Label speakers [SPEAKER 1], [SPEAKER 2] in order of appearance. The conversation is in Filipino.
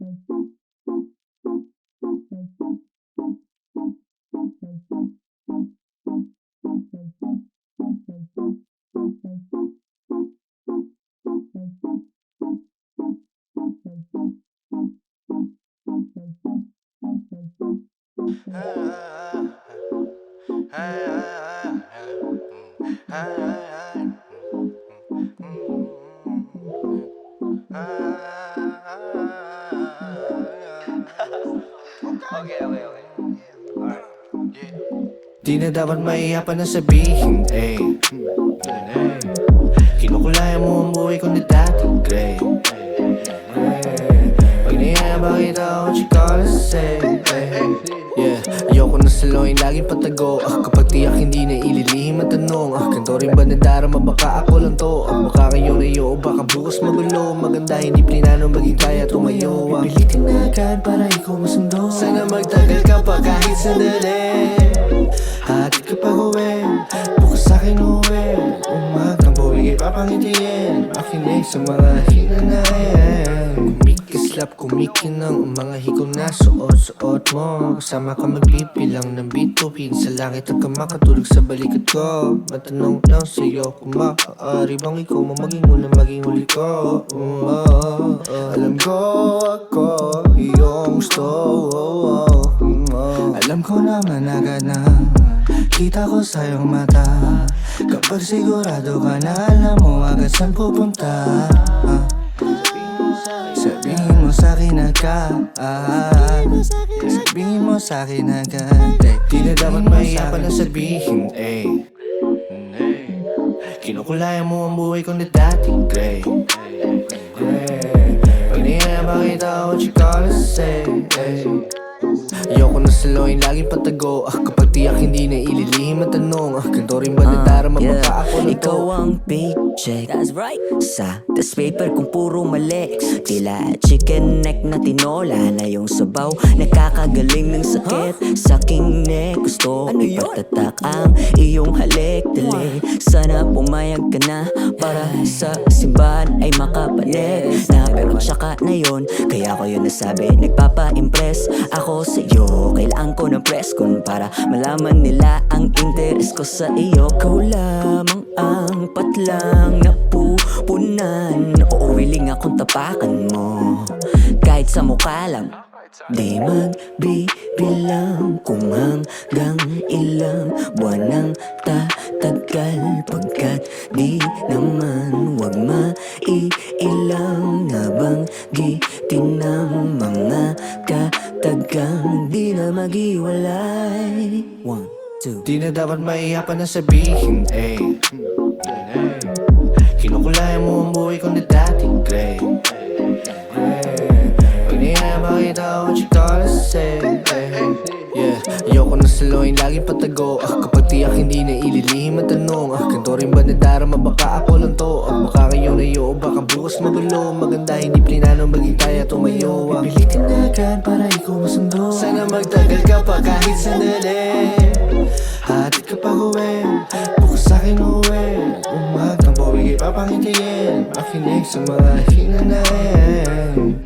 [SPEAKER 1] ah, ah, ah, ah, ah, ah, ah, ah, ah, ah, Okay, okay, okay. Alright.
[SPEAKER 2] Di na dapat maiyapan na sabihin, eh Kinukulayan mo ang buhay ko ni dati, Gray Kita ako, na say, eh Yeah, ayoko na saluhin, laging patago. Ah, kapag tiyak hindi na ililihim ang tanong. Ah, ganito rin ba nadarama, baka ako lang to. Ah, baka ngayon ay o baka bukas magulo. Maganda, hindi plinano, maging kaya tumayo. Ah, pilitin na agad para ikaw masundo. Sana magtagal ka pa kahit sandali. Hatid ka pag uwi Bukas sa'kin uwi. Umagang buwig ipapangitiin Makinig sa mga hinanayan Kumikislap, kumikinang Ang mga hikaw na suot-suot mo. Kasama ka magbibilang ng bituin Sa langit at ka makatulog sa balikat ko. Matanong lang sa'yo Kung maaari bang ikaw mo maging una maging huli ko. Mm, oh. Alam ko ako iyong gusto mm, oh. Alam ko naman agad na Kita ko sa iyong mata. Kapag sigurado ka na alam mo agad saan pupunta. Sabihin agad Sabihin mo sa'kin agad eh, Di na dapat mahiyapan na sabihin eh. Kinukulayan mo ang buhay ko na dati Gray. Pag niyayama kita ako, chika na say eh. Ayoko na saluhin, laging patago. Ah, kapag tiyak hindi na ililihim ang tanong Ah, ganito rin ba nadarama,
[SPEAKER 3] Yeah,
[SPEAKER 2] baka ako to.
[SPEAKER 3] Ikaw ang paycheck. That's right. Sa das paper kung puro mali. Tila chicken neck na tinola Na yung sabaw. Nakakagaling ng sakit. Sa aking neck Gusto ano ipatatak ang iyong halik. Dali Sana pumayag ka na. Para sa simbahan ay makapalit. Na pero tsaka na yun Kaya ko yun nasabi. Nagpapa-impress ako sa iyo Kailangan ko ng press con Para malaman nila ang interest ko sa iyo. Ikaw lamang ang patlang napupunan. Oo, willing akong tapakan mo. Kahit sa mukha lang Di magbibilang kung hanggang ilang buwan ang tatagal Pagkat di naman wag maiilang Habang gitin ng mga katagang di na magiwalay One, two.
[SPEAKER 2] Di na dapat maiyapan na sabihin, eh. Kinukulayan mo ang buhay ko laging patago Ah, kapag tiyak hindi na ililihim ang tanong. Ah, ganito rin ba nadarama, baka ako lang to. Ah, baka ngayon ay o baka bukas magulo. Maganda, hindi plinano, maging kaya tumayo. Ah, pilitin na agad para ikaw masundo. Sana magtagal ka pa kahit sandali. Hatid ka pag uwi Bukas sa'kin uwi Umagang bawig ipapangitiin Makinig sa mga hinanayan